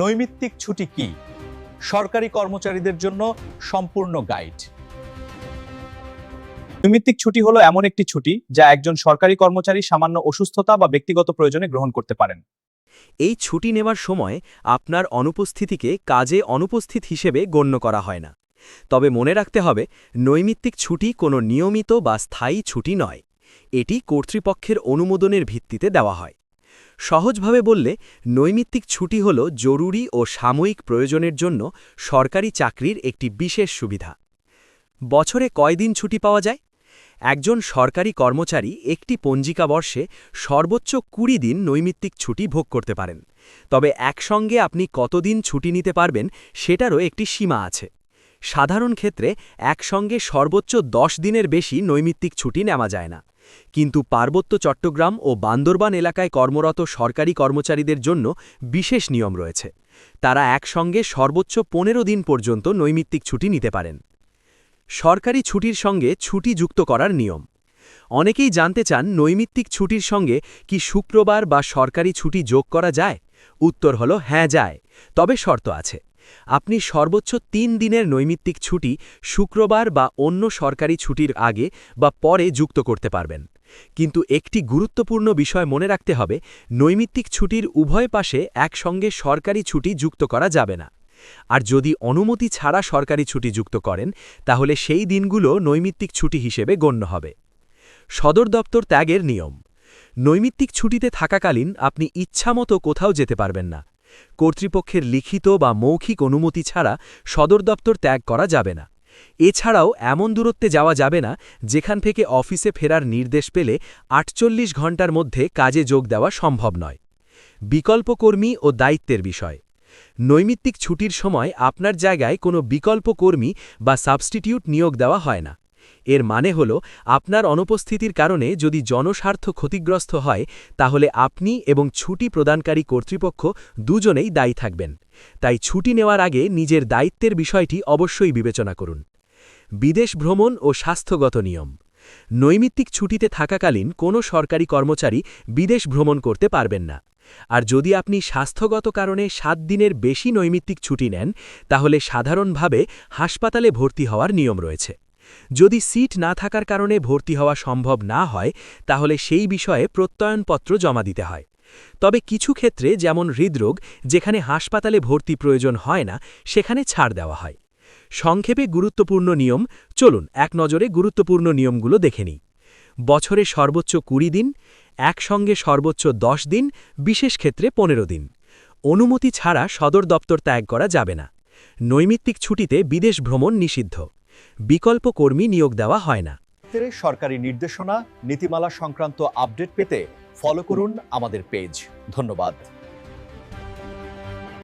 নৈমিত্তিক ছুটি কি? সরকারি কর্মচারীদের জন্য সম্পূর্ণ গাইড। নৈমিত্তিক ছুটি হলো এমন একটি ছুটি যা একজন সরকারি কর্মচারী সামান্য অসুস্থতা বা ব্যক্তিগত প্রয়োজনে গ্রহণ করতে পারেন। এই ছুটি নেওয়ার সময় আপনার অনুপস্থিতিকে কাজে অনুপস্থিত হিসেবে গণ্য করা হয় না। তবে মনে রাখতে হবে, নৈমিত্তিক ছুটি কোনো নিয়মিত বা স্থায়ী ছুটি নয়। এটি কর্তৃপক্ষের অনুমোদনের ভিত্তিতে দেওয়া হয়। সহজভাবে বললে, নৈমিত্তিক ছুটি হল জরুরি ও সাময়িক প্রয়োজনের জন্য সরকারি চাকরির একটি বিশেষ সুবিধা। বছরে কয়দিন ছুটি পাওয়া যায়? একজন সরকারি কর্মচারী একটি পঞ্জিকা বর্ষে সর্বোচ্চ কুড়ি দিন নৈমিত্তিক ছুটি ভোগ করতে পারেন। তবে একসঙ্গে আপনি কতদিন ছুটি নিতে পারবেন সেটারও একটি সীমা আছে। সাধারণ ক্ষেত্রে একসঙ্গে সর্বোচ্চ দশ দিনের বেশি নৈমিত্তিক ছুটি নেওয়া যায় না। কিন্তু পার্বত্য চট্টগ্রাম ও বান্দরবান এলাকায় কর্মরত সরকারি কর্মচারীদের জন্য বিশেষ নিয়ম রয়েছে। তারা একসঙ্গে সর্বোচ্চ পনেরো দিন পর্যন্ত নৈমিত্তিক ছুটি নিতে পারেন। সরকারি ছুটির সঙ্গে ছুটি যুক্ত করার নিয়ম। অনেকেই জানতে চান নৈমিত্তিক ছুটির সঙ্গে কি শুক্রবার বা সরকারি ছুটি যোগ করা যায়? উত্তর হল হ্যাঁ যায়। তবে শর্ত আছে। আপনি সর্বোচ্চ তিন দিনের নৈমিত্তিক ছুটি শুক্রবার বা অন্য সরকারি ছুটির আগে বা পরে যুক্ত করতে পারবেন। কিন্তু একটি গুরুত্বপূর্ণ বিষয় মনে রাখতে হবে, নৈমিত্তিক ছুটির উভয় পাশে একসঙ্গে সরকারি ছুটি যুক্ত করা যাবে না। আর যদি অনুমতি ছাড়া সরকারি ছুটি যুক্ত করেন, তাহলে সেই দিনগুলো নৈমিত্তিক ছুটি হিসেবে গণ্য হবে। সদর দপ্তর ত্যাগের নিয়ম। নৈমিত্তিক ছুটিতে থাকাকালীন আপনি ইচ্ছামতো কোথাও যেতে পারবেন না। কর্তৃপক্ষের লিখিত বা মৌখিক অনুমতি ছাড়া সদর দপ্তর ত্যাগ করা যাবে না। এছাড়াও এমন দূরত্বে যাওয়া যাবে না, যেখান থেকে অফিসে ফেরার নির্দেশ পেলে আটচল্লিশ ঘণ্টার মধ্যে কাজে যোগ দেওয়া সম্ভব নয়। বিকল্প কর্মী ও দায়িত্বের বিষয়। নৈমিত্তিক ছুটির সময় আপনার জায়গায় কোনো বিকল্প কর্মী বা সাবস্টিটিউট নিয়োগ দেওয়া হয় না। এর মানে হল, আপনার অনুপস্থিতির কারণে যদি জনস্বার্থ ক্ষতিগ্রস্ত হয়, তাহলে আপনি এবং ছুটি প্রদানকারী কর্তৃপক্ষ দুজনেই দায়ী থাকবেন। তাই ছুটি নেওয়ার আগে নিজের দায়িত্বের বিষয়টি অবশ্যই বিবেচনা করুন। বিদেশ ভ্রমণ ও স্বাস্থ্যগত নিয়ম। নৈমিত্তিক ছুটিতে থাকাকালীন কোনো সরকারি কর্মচারী বিদেশ ভ্রমণ করতে পারবেন না। আর যদি আপনি স্বাস্থ্যগত কারণে সাত দিনের বেশি নৈমিত্তিক ছুটি নেন, তাহলে সাধারণভাবে হাসপাতালে ভর্তি হওয়ার নিয়ম রয়েছে। যদি সিট না থাকার কারণে ভর্তি হওয়া সম্ভব না হয়, তাহলে সেই বিষয়ে প্রত্যয়নপত্র জমা দিতে হয়। তবে কিছু ক্ষেত্রে যেমন হৃদরোগ, যেখানে হাসপাতালে ভর্তি প্রয়োজন হয় না, সেখানে ছাড় দেওয়া হয়। সংক্ষেপে গুরুত্বপূর্ণ নিয়ম, চলুন এক নজরে গুরুত্বপূর্ণ নিয়মগুলো দেখে নিই। বছরে সর্বোচ্চ কুড়ি দিন, একসঙ্গে সর্বোচ্চ দশ দিন, বিশেষ ক্ষেত্রে পনেরো দিন। অনুমতি ছাড়া সদর দপ্তর ত্যাগ করা যাবে না। নৈমিত্তিক ছুটিতে বিদেশ ভ্রমণ নিষিদ্ধ। বিকল্প কর্মী নিয়োগ দেওয়া হয় না। সরকারি নির্দেশনা, নীতিমালা সংক্রান্ত আপডেট পেতে ফলো করুন আমাদের পেজ ধন্যবাদ।